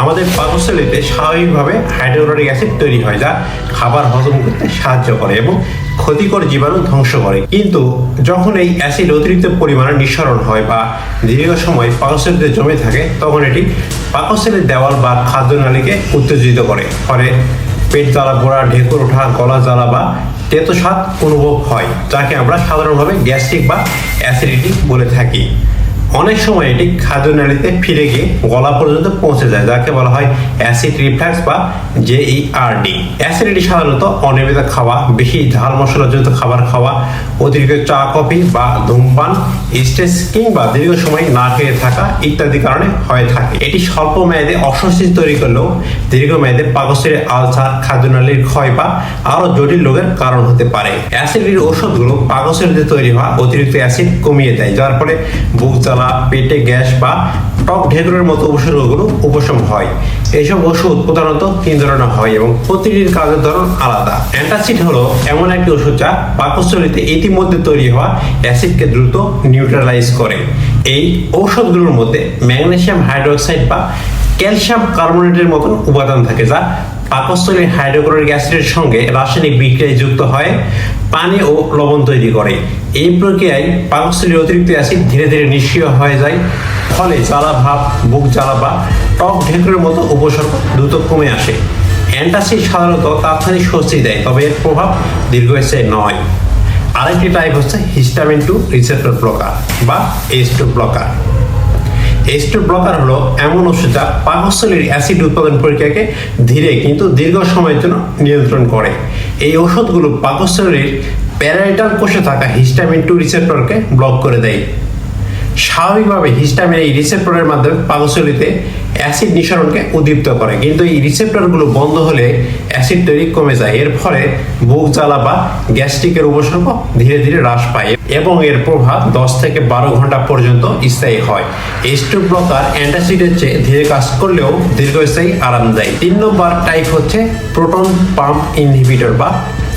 আমাদের পাকস্থলীতে স্বাভাবিকভাবে hydrochloric acid তৈরি হয় যা খাবার হজম করতে সাহায্য করে এবং ক্ষতিকর জীবাণু ধ্বংস করে। কিন্তু যখন এই অ্যাসিড অতিরিক্ত পরিমাণে নিঃসরণ হয় বা দীর্ঘ সময় পাকস্থলীতে জমে থাকে, তখন এটি পাকস্থলীর দেওয়াল বা খাদ্যনালীকে উত্তেজিত করে। ফলে পেট জ্বালা পোড়া ঢেকুর ওঠা, গলা জ্বালা বা তেতো স্বাদ অনুভব হয়, যাকে আমরা সাধারণভাবে গ্যাস্ট্রিক বা অ্যাসিডিটি বলে থাকি। অনেক সময় এটি খাদ্যনালীতে ফিরে গিয়ে গলা পর্যন্ত পৌঁছে যায়, যাকে বলা হয় অ্যাসিড রিফ্লাক্স বা জেইআরডি অ্যাসিডিটি সাধারণত অনিয়মিত খাওয়া, বেশি ঝাল মশলাযুক্ত খাবার খাওয়া, অতিরিক্ত চা, কফি বা ধূমপান স্ট্রেস কিংবা দীর্ঘ সময় না খেয়ে থাকা ইত্যাদি কারণে হয়ে থাকে। এটি স্বল্প মেয়াদে অস্বস্তি তৈরি করলেও দীর্ঘ মেয়াদে পাকস্থলীর আলসার খাদ্যনালীর ক্ষয় বা আরও জটিল রোগের কারণ হতে পারে। অ্যাসিডির ওষুধগুলো পাকস্থলীতে তৈরি হওয়া অতিরিক্ত অ্যাসিড কমিয়ে দেয়, যার ফলে বুক জ্বালা পেটে গ্যাস বা টক ঢেকুরের মতো উপসর্গগুলো উপশম হয়। এইসব ওষুধ প্রধানত তিন ধরনের হয় এবং প্রতিটির কাজের ধরন আলাদা। অ্যান্টাসিড হলো এমন একটি ওষুধ যা পাকস্থলীতে ইতিমধ্যে তৈরি হওয়া অ্যাসিডকে দ্রুত নিউট্রালাইজ করে। এই ঔষধগুলোর মধ্যে ম্যাগনেসিয়াম হাইড্রোক্সাইড বা ক্যালসিয়াম কার্বনেটের মতন উপাদান থাকে যা পাকস্থলীর হাইড্রোক্লোরিক অ্যাসিডের সঙ্গে রাসায়নিক বিক্রিয়ায় যুক্ত হয়, পানি ও লবণ তৈরি করে। এই প্রক্রিয়ায় পাকস্থলীর অতিরিক্ত অ্যাসিড ধীরে ধীরে নিষ্ক্রিয় হয়ে যায়, ফলে জ্বালা ভাব, বুক জ্বালা বা টক ঢেকুরের মতো উপসর্গ দ্রুত কমে আসে। অ্যান্টাসিড সাধারণত তাৎক্ষণিক স্বস্তি দেয়, তবে এর প্রভাব দীর্ঘস্থায়ী নয়। আরেকটি টাইপ হচ্ছে হিস্টামিন টু রিসেপ্টর ব্লকার বা এইচ টু ব্লকার এস্টো ব্লকার হলো এমন ওষুধ যা পাকস্থলীর অ্যাসিড উৎপাদন প্রক্রিয়াকে ধীরে কিন্তু দীর্ঘ সময়ের জন্য নিয়ন্ত্রণ করে। এই ওষুধগুলো পাকস্থলীর প্যারাইটাল কোষে থাকা হিস্টামিন টু রিসেপ্টরকে ব্লক করে দেয়। স্বাভাবিকভাবে হিস্টামিন এই রিসেপ্টরের মাধ্যমে পাকস্থলীতে অ্যাসিড নিঃসরণকে উদ্দীপ্ত করে। কিন্তু এই রিসেপ্টরগুলো বন্ধ হলে অ্যাসিড তৈরি কমে যায়। এর ফলে বুক জ্বালা বা গ্যাস্ট্রিকের উপসর্গ ধীরে ধীরে হ্রাস পায় এবং এর প্রভাব দশ থেকে বারো ঘণ্টা পর্যন্ত স্থায়ী হয়। এস্টো ব্লকার অ্যান্টাসিডের চেয়ে ধীরে কাজ করলেও দীর্ঘস্থায়ী আরাম দেয়। তিন নম্বর টাইপ হচ্ছে প্রোটন পাম্প ইনহিবিটর বা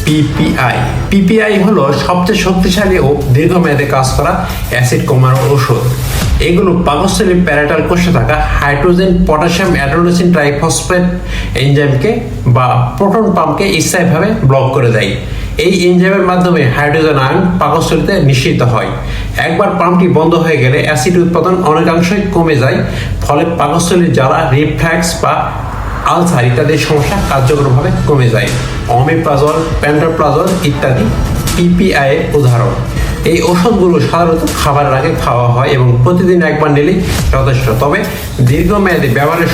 পিপিআই পিপিআই হলো সবচেয়ে শক্তিশালী ও দীর্ঘমেয়াদে কাজ করা অ্যাসিড কমানোর ওষুধ এগুলো পাকস্থলীর প্যারাটাল কোষে থাকা হাইড্রোজেন, পটাশিয়াম অ্যাডোলোসিন ট্রাইফসফেট এনজাইমকে বা প্রোটন পাম্পকে স্থায়ীভাবে ব্লক করে দেয়। এই এনজাইমের মাধ্যমে হাইড্রোজেন আয়ন পাকস্থলীতে নিঃসৃত হয়। একবার পাম্পটি বন্ধ হয়ে গেলে অ্যাসিড উৎপাদন অনেকাংশই কমে যায়, ফলে পাকস্থলীর জ্বালা রিফ্ল্যাক্স বা আলসার ইত্যাদি সমস্যা কার্যকরভাবে কমে যায়। অমিপ্রাজল, প্যান্টোপ্রাজল ইত্যাদি পিপিআই এর উদাহরণ। এই ওষুধগুলো সাধারণত খাবারের আগে খাওয়া হয় এবং প্রতিদিন একবার নিলেই যথেষ্ট। তবে দীর্ঘমেয়াদী ব্যবহারের